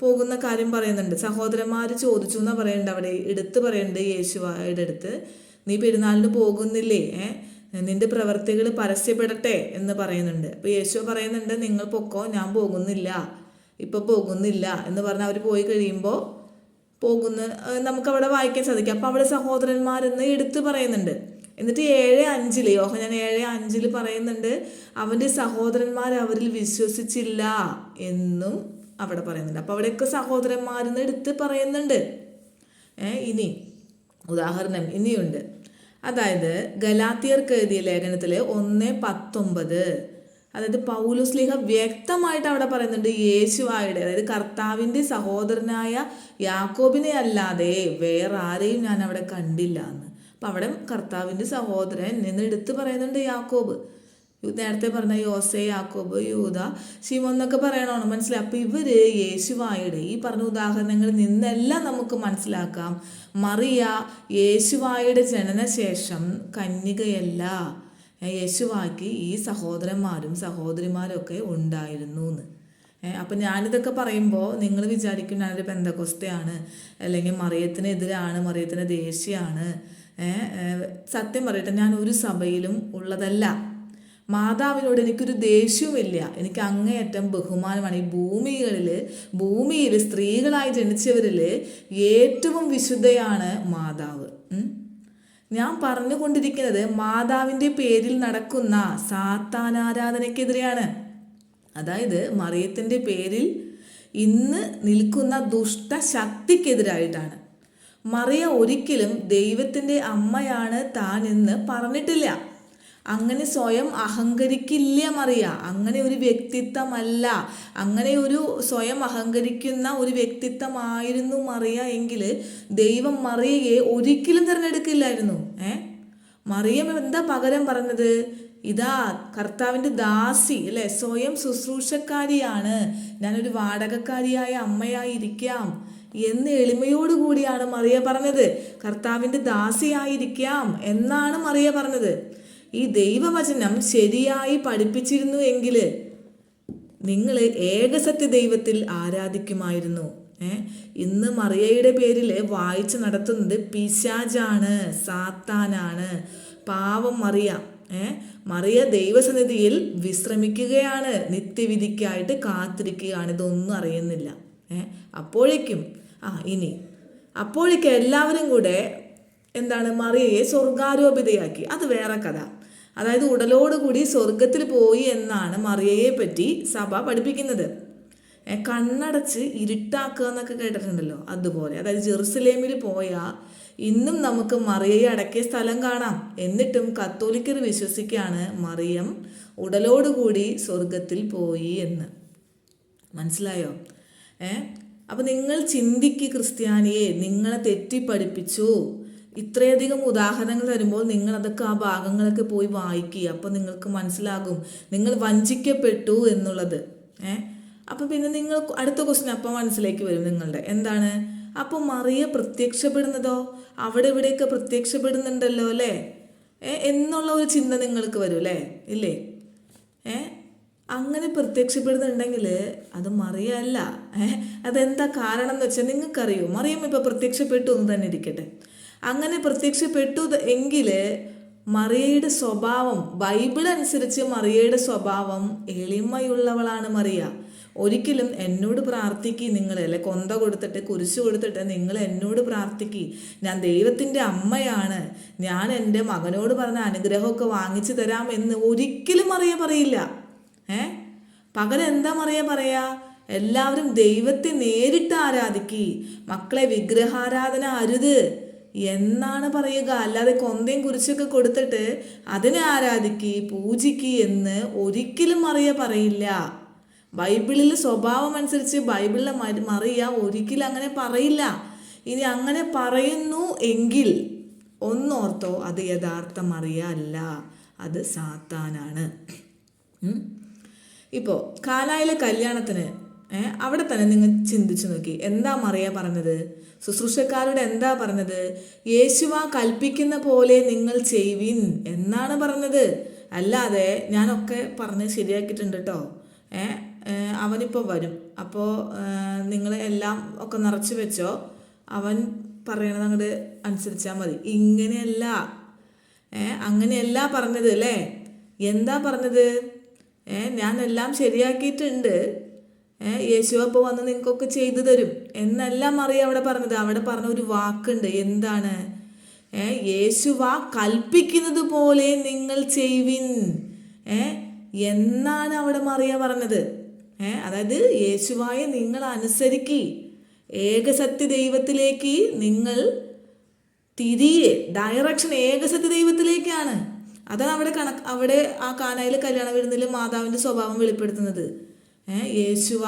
പോകുന്ന കാര്യം പറയുന്നുണ്ട്. സഹോദരന്മാർ ചോദിച്ചു എന്നാ പറയുന്നുണ്ട് അവിടെ. എടുത്ത് പറയുന്നുണ്ട് യേശുവായുടെ അടുത്ത്. നീ പെരുന്നാളിന് പോകുന്നില്ലേ? ഏഹ് നിന്റെ പ്രവർത്തികൾ പരസ്യപ്പെടട്ടെ എന്ന് പറയുന്നുണ്ട്. അപ്പോൾ യേശു പറയുന്നുണ്ട് നിങ്ങൾ പൊക്കോ ഞാൻ പോകുന്നില്ല. ഇപ്പൊ പോകുന്നില്ല എന്ന് പറഞ്ഞ് അവർ പോയി കഴിയുമ്പോൾ പോകുന്ന നമുക്ക് അവിടെ വായിക്കാൻ സാധിക്കും. അപ്പോൾ അവിടെ സഹോദരന്മാരെന്ന് എടുത്തു പറയുന്നുണ്ട്. എന്നിട്ട് ഏഴ് അഞ്ചിൽ യോഹനാൻ ഏഴ് അഞ്ചിൽ പറയുന്നുണ്ട് അവന്റെ സഹോദരന്മാർ അവരിൽ വിശ്വസിച്ചില്ല എന്നും അവിടെ പറയുന്നുണ്ട്. അപ്പം അവിടെയൊക്കെ സഹോദരന്മാരെന്ന് എടുത്ത് പറയുന്നുണ്ട്. ഇനി ഉദാഹരണം ഇനിയുണ്ട്. അതായത് ഗലാത്തിയർക്ക് എഴുതിയ ലേഖനത്തിൽ ഒന്ന് പത്തൊമ്പത് അതായത് പൗലുസ്ലിഹ വ്യക്തമായിട്ട് അവിടെ പറയുന്നുണ്ട് യേശുവായുടെ അതായത് കർത്താവിന്റെ സഹോദരനായ യാക്കോബിനെ അല്ലാതെ വേറെ ആരെയും ഞാൻ അവിടെ കണ്ടില്ല എന്ന്. അപ്പം അവിടെ കർത്താവിന്റെ സഹോദരൻ എന്ന് എടുത്ത് പറയുന്നുണ്ട് യാക്കോബ്. നേരത്തെ പറഞ്ഞ യോസെ യാക്കോബ് യൂത ശിമോൻ എന്നൊക്കെ പറയണോ മനസ്സിലായി? അപ്പം ഇവർ യേശുവായുടെ ഈ പറഞ്ഞ ഉദാഹരണങ്ങളിൽ നിന്നെല്ലാം നമുക്ക് മനസ്സിലാക്കാം. മറിയ യേശുവായുടെ ജനനശേഷം കന്യകയല്ല. യേശുവാക്കി ഈ സഹോദരന്മാരും സഹോദരിമാരും ഒക്കെ ഉണ്ടായിരുന്നു എന്ന് അപ്പം ഞാനിതൊക്കെ പറയുമ്പോൾ നിങ്ങൾ വിചാരിക്കും ഞാനൊരു പെന്തക്കൊസ്തയാണ് അല്ലെങ്കിൽ മറിയത്തിനെതിരാണ് മറിയത്തിന് ദേഷ്യമാണ്. സത്യം പറയട്ടെ ഞാൻ ഒരു സഭയിലും ഉള്ളതല്ല. മാതാവിനോട് എനിക്കൊരു ദേഷ്യവുമില്ല. എനിക്ക് അങ്ങേയറ്റം ബഹുമാനമാണ്. ഈ ഭൂമികളിൽ ഭൂമിയിൽ സ്ത്രീകളായി ജനിച്ചവരിൽ ഏറ്റവും വിശുദ്ധയാണ് മാതാവ്. ഞാൻ പറഞ്ഞുകൊണ്ടിരിക്കുന്നത് മാതാവിന്റെ പേരിൽ നടക്കുന്ന സാത്താനാരാധനയ്ക്കെതിരെയാണ്. അതായത് മറിയത്തിന്റെ പേരിൽ ഇന്ന് നിൽക്കുന്ന ദുഷ്ടശക്തിക്കെതിരായിട്ടാണ് മറിയ ഒരിക്കലും ദൈവത്തിന്റെ അമ്മയാണ് താൻ എന്ന് പറഞ്ഞിട്ടില്ല. അങ്ങനെ സ്വയം അഹങ്കരിക്കില്ല മറിയ. അങ്ങനെ ഒരു വ്യക്തിത്വമല്ല. അങ്ങനെ ഒരു സ്വയം അഹങ്കരിക്കുന്ന ഒരു വ്യക്തിത്വമായിരുന്നു മറിയ എങ്കിൽ ദൈവം മറിയയെ ഒരിക്കലും തിരഞ്ഞെടുക്കില്ലായിരുന്നു. ഏ? മറിയം എന്താ പകരം പറഞ്ഞത്? ഇതാ കർത്താവിന്റെ ദാസി അല്ലെ? സ്വയം ശുശ്രൂഷക്കാരിയാണ്. ഞാനൊരു വാടകക്കാരിയായ അമ്മയായി അമ്മയായിരിക്കാം. എന്ന് എളിമയോടുകൂടിയാണ് മറിയ പറഞ്ഞത്. കർത്താവിന്റെ ദാസിയായിരിക്കാം എന്നാണ് മറിയ പറഞ്ഞത്. ഈ ദൈവവചനം ശരിയായി പഠിപ്പിച്ചിരുന്നു എങ്കിൽ നിങ്ങൾ ഏകസത്യ ദൈവത്തിൽ ആരാധിക്കുമായിരുന്നു. ഏ? ഇന്ന് മറിയയുടെ പേരിൽ വായിച്ച് നടത്തുന്നത് പിശാജാണ് സാത്താനാണ്. പാവം മറിയ. മറിയ ദൈവസന്നിധിയിൽ വിശ്രമിക്കുകയാണ് നിത്യവിധിക്കായിട്ട് കാത്തിരിക്കുകയാണ് ഇതൊന്നും അറിയുന്നില്ല. അപ്പോഴേക്കും ആ ഇനി അപ്പോഴേക്കും എല്ലാവരും കൂടെ എന്താണ് മറിയയെ സ്വർഗാരോപിതയാക്കി. അത് വേറെ കഥ. അതായത് ഉടലോടുകൂടി സ്വർഗത്തിൽ പോയി എന്നാണ് മറിയയെ പറ്റി സഭ പഠിപ്പിക്കുന്നത്. കണ്ണടച്ച് ഇരുട്ടാക്കുക എന്നൊക്കെ കേട്ടിട്ടുണ്ടല്ലോ അതുപോലെ. അതായത് ജെറുസലേമിൽ പോയാൽ ഇന്നും നമുക്ക് മറിയയെ അടക്കിയ സ്ഥലം കാണാം. എന്നിട്ടും കത്തോലിക്കർ വിശ്വസിക്കുകയാണ് മറിയം ഉടലോടുകൂടി സ്വർഗത്തിൽ പോയി എന്ന്. മനസ്സിലായോ? ഏ? അപ്പം നിങ്ങൾ ചിന്തിക്ക് ക്രിസ്ത്യാനിയെ നിങ്ങളെ തെറ്റിപ്പഠിപ്പിച്ചു. ഇത്രയധികം ഉദാഹരണങ്ങൾ തരുമ്പോൾ നിങ്ങൾ അതൊക്കെ ആ ഭാഗങ്ങളൊക്കെ പോയി വായിക്കുക. അപ്പം നിങ്ങൾക്ക് മനസ്സിലാകും നിങ്ങൾ വഞ്ചിക്കപ്പെട്ടു എന്നുള്ളത്. ഏ? അപ്പം പിന്നെ നിങ്ങൾ അടുത്ത ക്വസ്റ്റ്യൻ അപ്പം മനസ്സിലേക്ക് വരും നിങ്ങളുടെ. എന്താണ്? അപ്പോൾ മറിയ പ്രത്യക്ഷപ്പെടുന്നതോ? അവിടെ ഇവിടെയൊക്കെ പ്രത്യക്ഷപ്പെടുന്നുണ്ടല്ലോ അല്ലേ? എന്നുള്ള ഒരു ചിന്ത നിങ്ങൾക്ക് വരും അല്ലേ? ഇല്ലേ? ഏ അങ്ങനെ പ്രത്യക്ഷപ്പെടുന്നുണ്ടെങ്കിൽ അത് മറിയല്ല ഏ അതെന്താ കാരണം എന്ന് വെച്ചാൽ നിങ്ങൾക്കറിയോ? മറിയം ഇപ്പോൾ പ്രത്യക്ഷപ്പെട്ടു എന്ന് തന്നെ ഇരിക്കട്ടെ. അങ്ങനെ പ്രത്യക്ഷപ്പെട്ടു എങ്കിൽ മറിയയുടെ സ്വഭാവം ബൈബിൾ അനുസരിച്ച് മറിയയുടെ സ്വഭാവം എളിമയുള്ളവളാണ് മറിയ. ഒരിക്കലും എന്നോട് പ്രാർത്ഥിക്കി നിങ്ങൾ അല്ലെ കൊന്ത കൊടുത്തിട്ട് കുരിശ് കൊടുത്തിട്ട് നിങ്ങൾ എന്നോട് പ്രാർത്ഥിക്കി. ഞാൻ ദൈവത്തിന്റെ അമ്മയാണ്. ഞാൻ എന്റെ മകനോട് പറഞ്ഞ അനുഗ്രഹമൊക്കെ വാങ്ങിച്ചു തരാം എന്ന് ഒരിക്കലും മറിയ പറയില്ല. ഏ? പകരം എന്താ മറിയ പറയാ? എല്ലാവരും ദൈവത്തെ നേരിട്ട് ആരാധിക്കി. മക്കളെ വിഗ്രഹാരാധന അരുത് എന്നാണ് പറയുക. അല്ലാതെ കൊന്തയും കുരിശൊക്കെ കൊടുത്തിട്ട് അതിനെ ആരാധിക്കി പൂജിക്കി എന്ന് ഒരിക്കലും മറിയ പറയില്ല. ബൈബിളിൽ സ്വഭാവം അനുസരിച്ച് ബൈബിളിലെ മറിയ ഒരിക്കലും അങ്ങനെ പറയില്ല. ഇനി അങ്ങനെ പറയുന്നു എങ്കിൽ ഒന്നോർത്തോ അത് യഥാർത്ഥ മറിയ അല്ല അത് സാത്താനാണ്. ഇപ്പോൾ കാലായിലെ കല്യാണത്തിന് അവിടെ തന്നെ നിങ്ങൾ ചിന്തിച്ചു നോക്കി. എന്താ മറിയ പറഞ്ഞത്? ശുശ്രൂഷക്കാരോട് എന്താ പറഞ്ഞത്? യേശുവ കൽപ്പിക്കുന്ന പോലെ നിങ്ങൾ ചെയ്വിൻ എന്നാണ് പറഞ്ഞത്. അല്ലാതെ ഞാനൊക്കെ പറഞ്ഞ് ശരിയാക്കിയിട്ടുണ്ട് കേട്ടോ ഏ ഏ, അവനിപ്പോൾ വരും. അപ്പോൾ നിങ്ങൾ എല്ലാം ഒക്കെ നിറച്ച് വെച്ചോ? അവൻ പറയണത് അങ്ങോട്ട് അനുസരിച്ചാൽ മതി. ഇങ്ങനെയല്ല. ഏ അങ്ങനെയല്ല പറഞ്ഞത് അല്ലേ? എന്താ പറഞ്ഞത്? ഏ ഞാൻ എല്ലാം ശരിയാക്കിയിട്ടുണ്ട്. ഏ യേശു അപ്പോൾ വന്ന് നിങ്ങൾക്കൊക്കെ ചെയ്തു തരും. എന്നെല്ലാം അറിയാം അവിടെ പറഞ്ഞത്. അവിടെ പറഞ്ഞ ഒരു വാക്കുണ്ട്. എന്താണ്? ഏ യേശുവ കൽപ്പിക്കുന്നത് പോലെ നിങ്ങൾ ചെയ്വിൻ ഏ എന്നാണ് അവിടെ മറിയ പറഞ്ഞത്? അതായത് യേശുവായ നിങ്ങൾ അനുസരിക്കി. ഏകസത്യ ദൈവത്തിലേക്ക് നിങ്ങൾ തിരിയെ ഡയറക്ഷൻ ഏകസത്യ ദൈവത്തിലേക്കാണ് അതാണ് അവിടെ കണക്ക് അവിടെ ആ കാനായിൽ കല്യാണ വിരുന്നിൽ മാതാവിന്റെ സ്വഭാവം വെളിപ്പെടുത്തുന്നത്. യേശുവ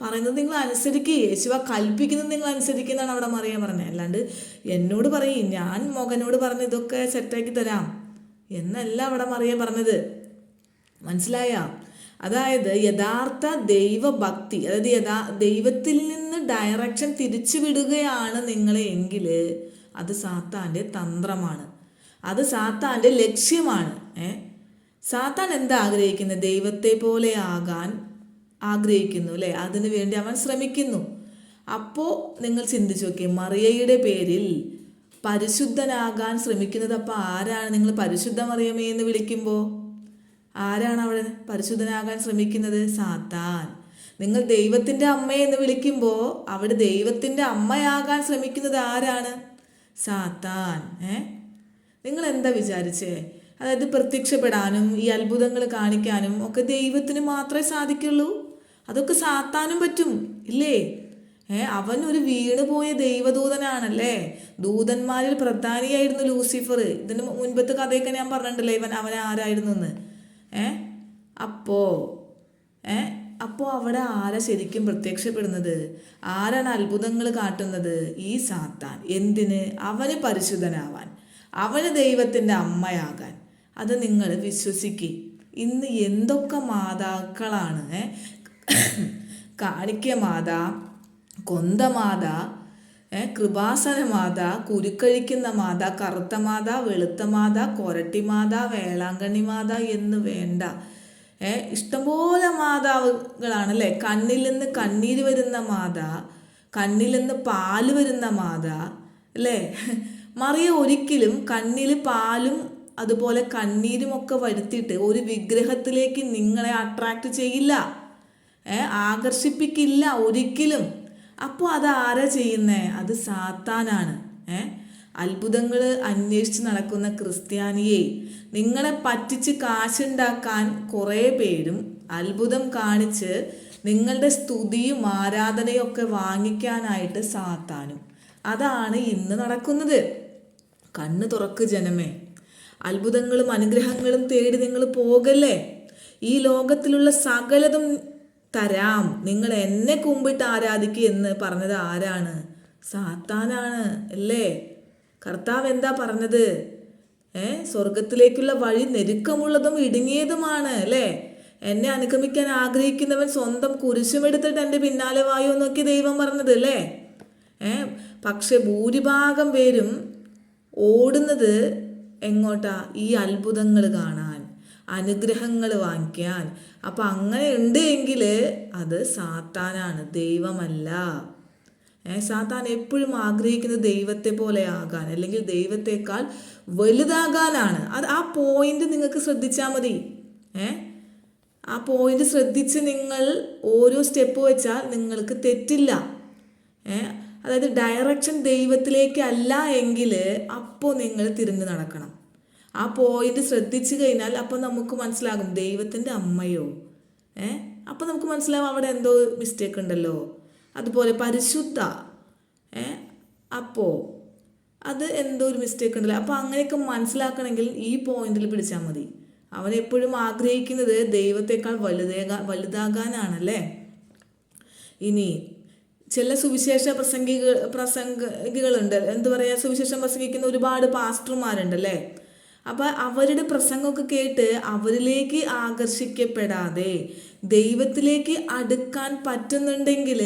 പറയുന്നത് നിങ്ങൾ അനുസരിക്കുക യേശുവ കൽപ്പിക്കുന്നത് നിങ്ങൾ അനുസരിക്കുന്നതാണ് അവിടെ മറിയാൻ പറഞ്ഞത്. അല്ലാണ്ട് എന്നോട് പറയും ഞാൻ മകനോട് പറഞ്ഞ് ഇതൊക്കെ സെറ്റാക്കി തരാം. എന്നല്ല അവിടെ മറിയാൻ പറഞ്ഞത്. മനസ്സിലായ? അതായത് യഥാർത്ഥ ദൈവഭക്തി അതായത് യഥാ ദൈവത്തിൽ നിന്ന് ഡയറക്ഷൻ തിരിച്ചു വിടുകയാണ് നിങ്ങൾ എങ്കിൽ അത് സാത്താന്റെ തന്ത്രമാണ്. അത് സാത്താന്റെ ലക്ഷ്യമാണ്. ഏ? സാത്താൻ എന്താ ആഗ്രഹിക്കുന്നത്? ദൈവത്തെ പോലെ ആകാൻ ആഗ്രഹിക്കുന്നു അല്ലേ? അതിനു വേണ്ടി അവൻ ശ്രമിക്കുന്നു. അപ്പോൾ നിങ്ങൾ ചിന്തിച്ചു നോക്കിയേ മറിയയുടെ പേരിൽ പരിശുദ്ധനാകാൻ ശ്രമിക്കുന്നത് അപ്പോൾ ആരാണ്? നിങ്ങൾ പരിശുദ്ധ മറിയമേ എന്ന് വിളിക്കുമ്പോൾ ആരാണ് അവിടെ പരിശുദ്ധനാകാൻ ശ്രമിക്കുന്നത്? സാത്താൻ. നിങ്ങൾ ദൈവത്തിന്റെ അമ്മയെന്ന് വിളിക്കുമ്പോൾ അവൾ ദൈവത്തിന്റെ അമ്മയാകാൻ ശ്രമിക്കുന്നത് ആരാണ്? സാത്താൻ. ഏ? നിങ്ങൾ എന്താ വിചാരിച്ചേ? അതായത് പ്രത്യക്ഷപ്പെടാനും ഈ അത്ഭുതങ്ങൾ കാണിക്കാനും ഒക്കെ ദൈവത്തിന് മാത്രമേ സാധിക്കുള്ളൂ? അതൊക്കെ സാത്താനും പറ്റും ഇല്ലേ? ഏ അവൻ ഒരു വീണ് പോയ ദൈവദൂതനാണല്ലേ? ദൂതന്മാരിൽ പ്രധാനിയായിരുന്നു ലൂസിഫർ. ഇതിന് മുൻപത്തെ കഥയൊക്കെ ഞാൻ പറഞ്ഞിട്ടുണ്ടല്ലേ ഇവൻ അവൻ ആരായിരുന്നു എന്ന്. ഏ? അപ്പോ ഏ? അപ്പോൾ അവിടെ ആരാ ശരിക്കും പ്രത്യക്ഷപ്പെടുന്നത്? ആരാണ് അത്ഭുതങ്ങൾ കാട്ടുന്നത്? ഈ സാത്താൻ. എന്തിന്? അവന് പരിശുദ്ധനാവാൻ. അവന് ദൈവത്തിന്റെ അമ്മയാകാൻ. അത് നിങ്ങൾ വിശ്വസിക്കുക ഇന്ന് എന്തൊക്കെ മാതാക്കളാണ്? കാണിക്ക മാതാ കൊന്ത മാതാ ഏ കൃപാസന മാത കുരുക്കഴിക്കുന്ന മാത കറുത്ത മാത വെളുത്ത മാത കൊരട്ടി മാത വേളാങ്കണ്ണി മാത എന്ന് വേണ്ട. ഇഷ്ടംപോലെ മാതാവുകളാണ് അല്ലേ കണ്ണിൽ നിന്ന് കണ്ണീര് വരുന്ന മാത കണ്ണിൽ നിന്ന് പാൽ വരുന്ന മാത അല്ലേ? മറിയ ഒരിക്കലും കണ്ണിൽ പാലും അതുപോലെ കണ്ണീരും ഒക്കെ വരുത്തിയിട്ട് ഒരു വിഗ്രഹത്തിലേക്ക് നിങ്ങളെ അട്രാക്റ്റ് ചെയ്യില്ല. ആകർഷിപ്പിക്കില്ല ഒരിക്കലും. അപ്പോൾ അത് ആരാ ചെയ്യുന്നേ? അത് സാത്താനാണ്. ഏ? അത്ഭുതങ്ങൾ അന്വേഷിച്ച് നടക്കുന്ന ക്രിസ്ത്യാനിയെ നിങ്ങളെ പറ്റിച്ച് കാശുണ്ടാക്കാൻ കുറേ പേരും അത്ഭുതം കാണിച്ച് നിങ്ങളുടെ സ്തുതിയും ആരാധനയും ഒക്കെ വാങ്ങിക്കാനായിട്ട് സാത്താനും. അതാണ് ഇന്ന് നടക്കുന്നത്. കണ്ണ് തുറക്ക് ജനമേ. അത്ഭുതങ്ങളും അനുഗ്രഹങ്ങളും തേടി നിങ്ങൾ പോകല്ലേ? ഈ ലോകത്തിലുള്ള സകലതും തരാം. നിങ്ങൾ എന്നെ കുമ്പിട്ട് ആരാധിക്കുക എന്ന് പറഞ്ഞത് ആരാണ്? സാത്താനാണ് അല്ലേ? കർത്താവ് എന്താ പറഞ്ഞത്? ഏ സ്വർഗത്തിലേക്കുള്ള വഴി നെരുക്കമുള്ളതും ഇടുങ്ങിയതുമാണ് അല്ലേ? എന്നെ അനുഗമിക്കാൻ ആഗ്രഹിക്കുന്നവൻ സ്വന്തം കുരിശുമെടുത്തിട്ട് എന്റെ പിന്നാലെ വായു എന്നൊക്കെ ദൈവം പറഞ്ഞത് അല്ലേ? ഏ പക്ഷെ ഭൂരിഭാഗം പേരും ഓടുന്നത് എങ്ങോട്ടാ? ഈ അത്ഭുതങ്ങൾ കാണാൻ. അനുഗ്രഹങ്ങൾ വാങ്ങിക്കാൻ. അപ്പം അങ്ങനെ ഉണ്ട് എങ്കിൽ അത് സാത്താനാണ് ദൈവമല്ല. സാത്താൻ എപ്പോഴും ആഗ്രഹിക്കുന്നത് ദൈവത്തെ പോലെ ആകാൻ അല്ലെങ്കിൽ ദൈവത്തെക്കാൾ വലുതാകാനാണ്. അത് ആ പോയിന്റ് നിങ്ങൾക്ക് ശ്രദ്ധിച്ചാൽ മതി. ഏ ആ പോയിന്റ് ശ്രദ്ധിച്ച് നിങ്ങൾ ഓരോ സ്റ്റെപ്പ് വെച്ചാൽ നിങ്ങൾക്ക് തെറ്റില്ല. ഏ അതായത് ഡയറക്ഷൻ ദൈവത്തിലേക്കല്ല എങ്കിൽ അപ്പോൾ നിങ്ങൾ തിരിഞ്ഞു നടക്കണം. ആ പോയിന്റ് ശ്രദ്ധിച്ചു കഴിഞ്ഞാൽ അപ്പം നമുക്ക് മനസ്സിലാകും ദൈവത്തിന്റെ അമ്മയോ? ഏ? അപ്പം നമുക്ക് മനസ്സിലാവും അവിടെ എന്തോ മിസ്റ്റേക്ക് ഉണ്ടല്ലോ. അതുപോലെ പരിശുദ്ധ ഏ? അപ്പോൾ അത് എന്തോ ഒരു മിസ്റ്റേക്ക് ഉണ്ടല്ലോ. അപ്പോൾ അങ്ങനെയൊക്കെ മനസ്സിലാക്കണമെങ്കിൽ ഈ പോയിന്റിൽ പിടിച്ചാൽ മതി. അവൻ എപ്പോഴും ആഗ്രഹിക്കുന്നത് ദൈവത്തെക്കാൾ വലുതേകാ വലുതാകാനാണല്ലേ? ഇനി ചില സുവിശേഷ പ്രസംഗികൾ പ്രസംഗികളുണ്ട്. എന്തു പറയുക സുവിശേഷം പ്രസംഗിക്കുന്ന ഒരുപാട് പാസ്റ്റർമാരുണ്ടല്ലേ അപ്പം അവരുടെ പ്രസംഗമൊക്കെ കേട്ട് അവരിലേക്ക് ആകർഷിക്കപ്പെടാതെ ദൈവത്തിലേക്ക് അടുക്കാൻ പറ്റുന്നുണ്ടെങ്കിൽ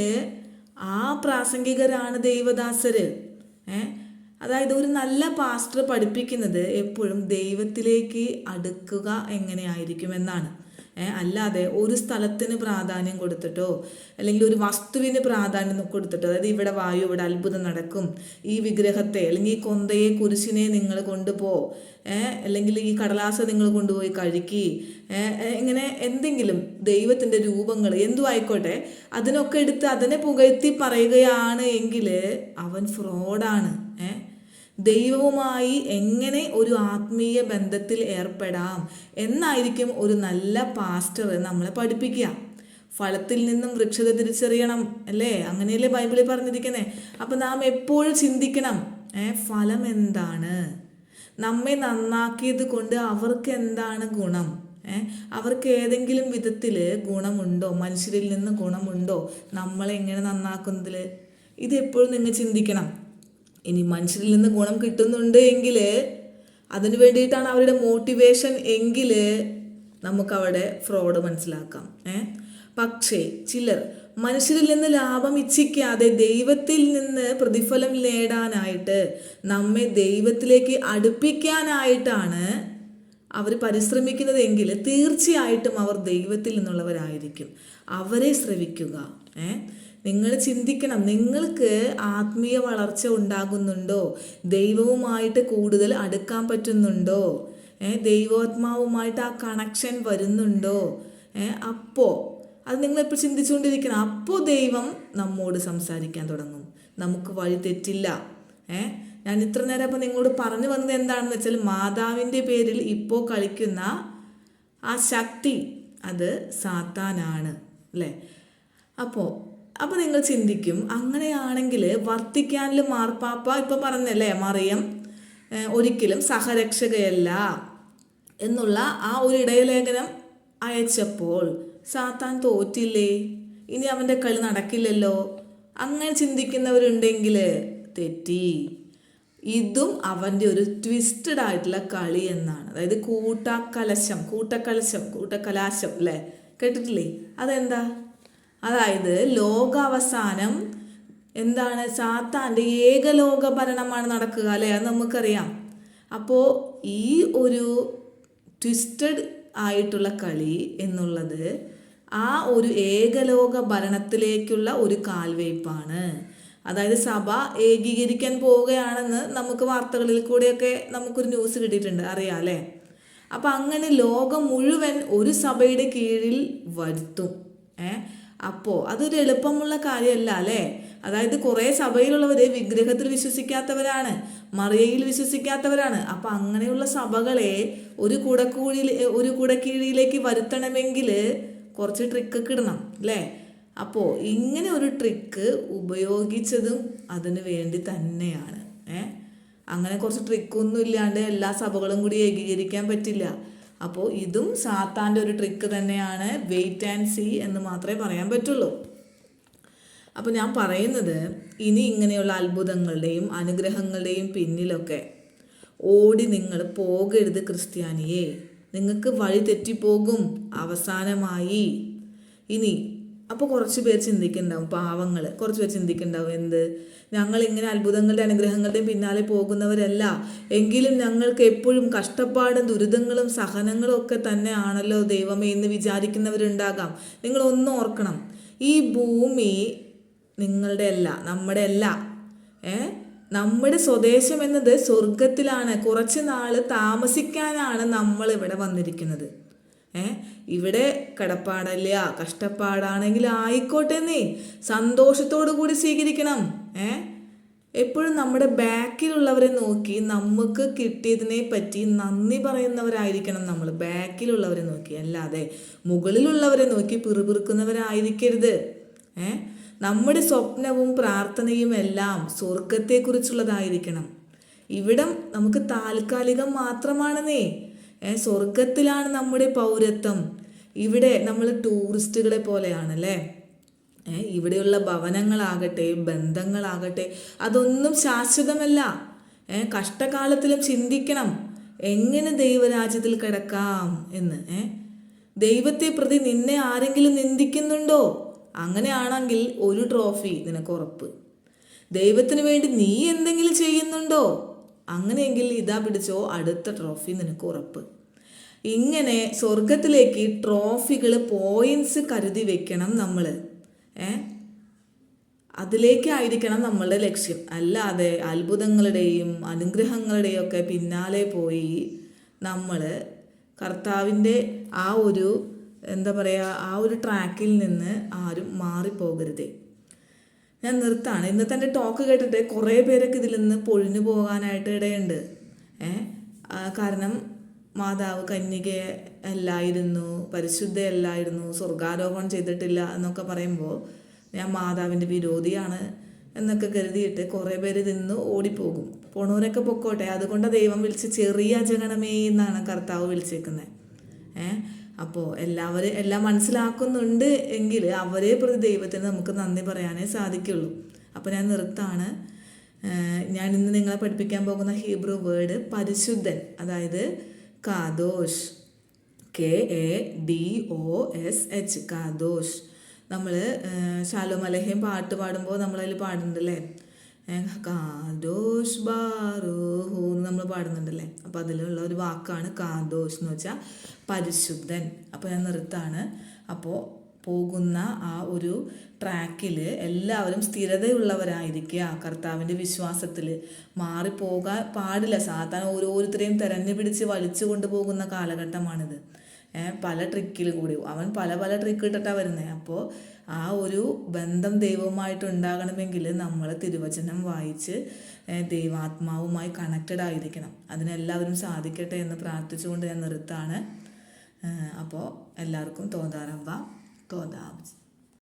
ആ പ്രാസംഗികരാണ് ദൈവദാസര്. ഏ? അതായത് ഒരു നല്ല പാസ്റ്റർ പഠിപ്പിക്കുന്നത് എപ്പോഴും ദൈവത്തിലേക്ക് അടുക്കുക എങ്ങനെയായിരിക്കും എന്നാണ്. അല്ലാതെ ഒരു സ്ഥലത്തിന് പ്രാധാന്യം കൊടുത്തിട്ടോ അല്ലെങ്കിൽ ഒരു വസ്തുവിന് പ്രാധാന്യം കൊടുത്തിട്ടോ അതായത് ഇവിടെ വായു ഇവിടെ അത്ഭുതം നടക്കും ഈ വിഗ്രഹത്തെ അല്ലെങ്കിൽ ഈ കൊന്തയെ കുരിശിനെ നിങ്ങൾ കൊണ്ടുപോ അല്ലെങ്കിൽ ഈ കടലാസ നിങ്ങൾ കൊണ്ടുപോയി കഴുകി ഇങ്ങനെ എന്തെങ്കിലും ദൈവത്തിന്റെ രൂപങ്ങൾ എന്തു ആയിക്കോട്ടെ അതിനൊക്കെ എടുത്ത് അതിനെ പുകഴ്ത്തി പറയുകയാണ് എങ്കിൽ അവൻ ഫ്രോഡാണ് ഏ. ദൈവവുമായി എങ്ങനെ ഒരു ആത്മീയ ബന്ധത്തിൽ ഏർപ്പെടാം എന്നായിരിക്കും ഒരു നല്ല പാസ്റ്റർ നമ്മളെ പഠിപ്പിക്കുക. ഫലത്തിൽ നിന്നും വൃക്ഷത തിരിച്ചറിയണം അല്ലേ? അങ്ങനെയല്ലേ ബൈബിളിൽ പറഞ്ഞിരിക്കുന്നത് അപ്പം നാം എപ്പോഴും ചിന്തിക്കണം? ഏ ഫലം എന്താണ്? നമ്മെ നന്നാക്കിയത് കൊണ്ട് അവർക്ക് എന്താണ് ഗുണം? ഏ അവർക്ക് ഏതെങ്കിലും വിധത്തിൽ ഗുണമുണ്ടോ? മനുഷ്യരിൽ നിന്ന് ഗുണമുണ്ടോ? നമ്മളെ എങ്ങനെ നന്നാക്കുന്നതിൽ ഇതെപ്പോഴും നിങ്ങൾ ചിന്തിക്കണം. ഇനി മനുഷ്യരിൽ നിന്ന് ഗുണം കിട്ടുന്നുണ്ട് എങ്കിൽ അതിനു വേണ്ടിയിട്ടാണ് അവരുടെ മോട്ടിവേഷൻ എങ്കിൽ നമുക്കവിടെ ഫ്രോഡ് മനസ്സിലാക്കാം. ഏ? പക്ഷേ ചിലർ മനുഷ്യരിൽ നിന്ന് ലാഭം ഇച്ഛിക്കാതെ ദൈവത്തിൽ നിന്ന് പ്രതിഫലം നേടാനായിട്ട് നമ്മെ ദൈവത്തിലേക്ക് അടുപ്പിക്കാനായിട്ടാണ് അവർ പരിശ്രമിക്കുന്നതെങ്കിൽ തീർച്ചയായിട്ടും അവർ ദൈവത്തിൽ നിന്നുള്ളവരായിരിക്കും. അവരെ ശ്രവിക്കുക. ഏ? നിങ്ങൾ ചിന്തിക്കണം നിങ്ങൾക്ക് ആത്മീയ വളർച്ച ഉണ്ടാകുന്നുണ്ടോ? ദൈവവുമായിട്ട് കൂടുതൽ അടുക്കാൻ പറ്റുന്നുണ്ടോ? ദൈവാത്മാവുമായിട്ട് ആ കണക്ഷൻ വരുന്നുണ്ടോ? അപ്പോൾ അത് നിങ്ങളിപ്പോൾ ചിന്തിച്ചുകൊണ്ടിരിക്കണം. അപ്പോൾ ദൈവം നമ്മോട് സംസാരിക്കാൻ തുടങ്ങും. നമുക്ക് വഴി തെറ്റില്ല. ഏ ഞാൻ ഇത്ര നേരം അപ്പോൾ നിങ്ങളോട് പറഞ്ഞു വന്നത് എന്താണെന്ന് വെച്ചാൽ മാതാവിന്റെ പേരിൽ ഇപ്പോൾ കളിക്കുന്ന ആ ശക്തി അത് സാത്താനാണ്. അല്ലേ? അപ്പോൾ അപ്പോൾ നിങ്ങൾ ചിന്തിക്കും അങ്ങനെയാണെങ്കിൽ വർത്തിക്കാനിൽ മാർപ്പാപ്പ ഇപ്പം പറഞ്ഞല്ലേ മറിയം ഒരിക്കലും സഹരക്ഷകയല്ല എന്നുള്ള ആ ഒരു ഇടയലേഖനം അയച്ചപ്പോൾ സാത്താൻ തോറ്റില്ലേ? ഇനി അവന്റെ കളി നടക്കില്ലല്ലോ? അങ്ങനെ ചിന്തിക്കുന്നവരുണ്ടെങ്കിൽ തെറ്റി. ഇതും അവന്റെ ഒരു ട്വിസ്റ്റഡ് ആയിട്ടുള്ള കളി എന്നാണ്. അതായത് കൂട്ടക്കലശം കൂട്ടക്കലശം കൂട്ടക്കലാശം അല്ലേ? കേട്ടിട്ടില്ലേ? അതെന്താ? അതായത് ലോകാവസാനം എന്താണ്? സാത്താന്റെ ഏകലോക ഭരണമാണ് നടക്കുക അല്ലേ? അത് നമുക്കറിയാം. അപ്പോൾ ഈ ഒരു ട്വിസ്റ്റഡ് ആയിട്ടുള്ള കളി എന്നുള്ളത് ആ ഒരു ഏകലോക ഭരണത്തിലേക്കുള്ള ഒരു കാൽവയ്പ്പാണ്. അതായത് സഭ ഏകീകരിക്കാൻ പോവുകയാണെന്ന് നമുക്ക് വാർത്തകളിൽ കൂടെയൊക്കെ നമുക്കൊരു ന്യൂസ് കിട്ടിയിട്ടുണ്ട്. അറിയാം അല്ലേ? അപ്പം അങ്ങനെ ലോകം മുഴുവൻ ഒരു സഭയുടെ കീഴിൽ വരുത്തും. ഏ? അപ്പോൾ അതൊരു എളുപ്പമുള്ള കാര്യമല്ല അല്ലേ? അതായത് കുറേ സഭയിലുള്ളവർ വിഗ്രഹത്തിൽ വിശ്വസിക്കാത്തവരാണ് മറിയയിൽ വിശ്വസിക്കാത്തവരാണ്. അപ്പം അങ്ങനെയുള്ള സഭകളെ ഒരു കുടക്കൂടിയിൽ ഒരു കുടക്കീഴിലേക്ക് വരുത്തണമെങ്കിൽ കുറച്ച് ട്രിക്കൊക്കെ കിടണം അല്ലേ? അപ്പോൾ ഇങ്ങനെ ഒരു ട്രിക്ക് ഉപയോഗിച്ചതും അതിന് വേണ്ടി തന്നെയാണ് ഏ? അങ്ങനെ കുറച്ച് ട്രിക്കൊന്നും ഇല്ലാണ്ട് എല്ലാ സഭകളും കൂടി ഏകീകരിക്കാൻ പറ്റില്ല. അപ്പോൾ ഇതും സാത്താന്റെ ഒരു ട്രിക്ക് തന്നെയാണ് വെയിറ്റ് ആൻഡ് സീ എന്ന് മാത്രമേ പറയാൻ പറ്റുള്ളൂ. അപ്പോൾ ഞാൻ പറയുന്നത് ഇനി ഇങ്ങനെയുള്ള അത്ഭുതങ്ങളുടെയും അനുഗ്രഹങ്ങളുടെയും പിന്നിലൊക്കെ ഓടി നിങ്ങൾ പോകരുത് ക്രിസ്ത്യാനിയെ. നിങ്ങൾക്ക് വഴി തെറ്റിപ്പോകും. അവസാനമായി ഇനി അപ്പോൾ കുറച്ച് പേർ ചിന്തിക്കുന്നുണ്ടാവും പാവങ്ങൾ കുറച്ച് പേർ ചിന്തിക്കുന്നുണ്ടാവും എന്ത്? ഞങ്ങൾ ഇങ്ങനെ അത്ഭുതങ്ങളുടെ അനുഗ്രഹങ്ങളുടെയും പിന്നാലെ പോകുന്നവരല്ല. എങ്കിലും ഞങ്ങൾക്ക് എപ്പോഴും കഷ്ടപ്പാടും ദുരിതങ്ങളും സഹനങ്ങളും ഒക്കെ തന്നെ ആണല്ലോ ദൈവമേ എന്ന് വിചാരിക്കുന്നവരുണ്ടാകാം. നിങ്ങൾ ഒന്ന് ഓർക്കണം. ഈ ഭൂമി നിങ്ങളുടെ അല്ല നമ്മുടെ അല്ല ഏ? നമ്മുടെ സ്വദേശം എന്നത് സ്വർഗത്തിലാണ് കുറച്ച് നാൾ താമസിക്കാനാണ് നമ്മൾ ഇവിടെ വന്നിരിക്കുന്നത്. ഇവിടെ കടപ്പാടല്ല? കഷ്ടപ്പാടാണെങ്കിൽ ആയിക്കോട്ടെ നീ സന്തോഷത്തോടു കൂടി സ്വീകരിക്കണം. ഏ? എപ്പോഴും നമ്മുടെ ബാക്കിലുള്ളവരെ നോക്കി നമുക്ക് കിട്ടിയതിനെ പറ്റി നന്ദി പറയുന്നവരായിരിക്കണം നമ്മൾ. ബാക്കിലുള്ളവരെ നോക്കി. അല്ലാതെ മുകളിലുള്ളവരെ നോക്കി പിറുപിറുക്കുന്നവരായിരിക്കരുത്. ഏ? നമ്മുടെ സ്വപ്നവും പ്രാർത്ഥനയും എല്ലാം സ്വർഗത്തെക്കുറിച്ചുള്ളതായിരിക്കണം ഇവിടം നമുക്ക് താൽക്കാലികം മാത്രമാണ് ഏ സ്വർഗത്തിലാണ് നമ്മുടെ പൗരത്വം. ഇവിടെ നമ്മൾ ടൂറിസ്റ്റുകളെ പോലെയാണല്ലേ? ഇവിടെയുള്ള ഭവനങ്ങളാകട്ടെ ബന്ധങ്ങളാകട്ടെ അതൊന്നും ശാശ്വതമല്ല. കഷ്ടകാലത്തിലും ചിന്തിക്കണം എങ്ങനെ ദൈവരാജ്യത്തിൽ കിടക്കാം എന്ന്. ഏ ദൈവത്തെ പ്രതി നിന്നെ ആരെങ്കിലും നിന്ദിക്കുന്നുണ്ടോ? അങ്ങനെയാണെങ്കിൽ ഒരു ട്രോഫി നിനക്ക് ഉറപ്പ്. ദൈവത്തിന് വേണ്ടി നീ എന്തെങ്കിലും ചെയ്യുന്നുണ്ടോ? അങ്ങനെയെങ്കിൽ ഇതാ പിടിച്ചോ അടുത്ത ട്രോഫി നിനക്ക് ഉറപ്പ്. ഇങ്ങനെ സ്വർഗത്തിലേക്ക് ട്രോഫികൾ പോയിന്റ്സ് കരുതി വെക്കണം നമ്മൾ ഏ? അതിലേക്കായിരിക്കണം നമ്മളുടെ ലക്ഷ്യം. അല്ലാതെ അത്ഭുതങ്ങളുടെയും അനുഗ്രഹങ്ങളുടെയും ഒക്കെ പിന്നാലെ പോയി നമ്മൾ കർത്താവിന്റെ ആ ഒരു എന്താ പറയുക ആ ഒരു ട്രാക്കിൽ നിന്ന് ആരും മാറിപ്പോകരുതേ. ഞാൻ നിർത്താണ്. ഇന്നത്തെ എന്റെ ടോക്ക് കേട്ടിട്ട് കുറേ പേരൊക്കെ ഇതിൽ നിന്ന് പൊഴിഞ്ഞു പോകാനായിട്ട് ഇടയുണ്ട്. കാരണം മാതാവ് കന്യക അല്ലായിരുന്നു പരിശുദ്ധയല്ലായിരുന്നു സ്വർഗാരോഹണം ചെയ്തിട്ടില്ല എന്നൊക്കെ പറയുമ്പോൾ ഞാൻ മാതാവിന്റെ വിരോധിയാണ് എന്നൊക്കെ കരുതിയിട്ട് കുറേ പേര് നിന്ന് ഓടിപ്പോകും. പോണവരൊക്കെ പൊക്കോട്ടെ. അതുകൊണ്ട് ദൈവം വിളിച്ച് ചെറിയ ജനനമേ എന്നാണ് കർത്താവ് വിളിച്ചേക്കുന്നത്. ഏഹ് അപ്പോൾ എല്ലാവരും എല്ലാം മനസ്സിലാക്കുന്നുണ്ട് എങ്കിൽ അവരെ പ്രതി ദൈവത്തിന് നമുക്ക് നന്ദി പറയാനേ സാധിക്കുള്ളൂ. അപ്പോൾ ഞാൻ നിർത്താണ്. ഞാൻ ഇന്ന് നിങ്ങളെ പഠിപ്പിക്കാൻ പോകുന്ന ഹീബ്രു വേർഡ് പരിശുദ്ധൻ അതായത് കാദോഷ്. K A D O S H കാദോഷ്. നമ്മൾ ശാലോ മലഹയും പാട്ട് പാടുമ്പോൾ നമ്മളതിൽ പാടുന്നുണ്ടല്ലേ? കാദോഷ് ബാറോഹു എന്ന് നമ്മൾ പാടുന്നുണ്ടല്ലേ? അപ്പോൾ അതിലുള്ള ഒരു വാക്കാണ് കാദോഷ് എന്ന് വെച്ചാൽ പരിശുദ്ധൻ. അപ്പോൾ ഞാൻ നിർത്താണ്. അപ്പോൾ പോകുന്ന ആ ഒരു ട്രാക്കിൽ എല്ലാവരും സ്ഥിരതയുള്ളവരായിരിക്കുക കർത്താവിന്റെ വിശ്വാസത്തിൽ മാറിപ്പോകാൻ പാടില്ല. സാധാരണ ഓരോരുത്തരെയും തെരഞ്ഞു പിടിച്ച് വലിച്ചു കൊണ്ടുപോകുന്ന കാലഘട്ടമാണിത്. പല ട്രിക്കിൽ കൂടി അവൻ പല പല ട്രിക്ക് ഇട്ടിട്ടാണ് വരുന്നത് അപ്പോൾ ആ ഒരു ബന്ധം ദൈവവുമായിട്ട് ഉണ്ടാകണമെങ്കിൽ നമ്മൾ തിരുവചനം വായിച്ച് ദൈവാത്മാവുമായി കണക്റ്റഡ് ആയിരിക്കണം. അതിനെല്ലാവരും സാധിക്കട്ടെ എന്ന് പ്രാർത്ഥിച്ചുകൊണ്ട് ഞാൻ നിർത്താണ്. അപ്പോൾ എല്ലാവർക്കും തോന്നാറമ്പ തോതാവ്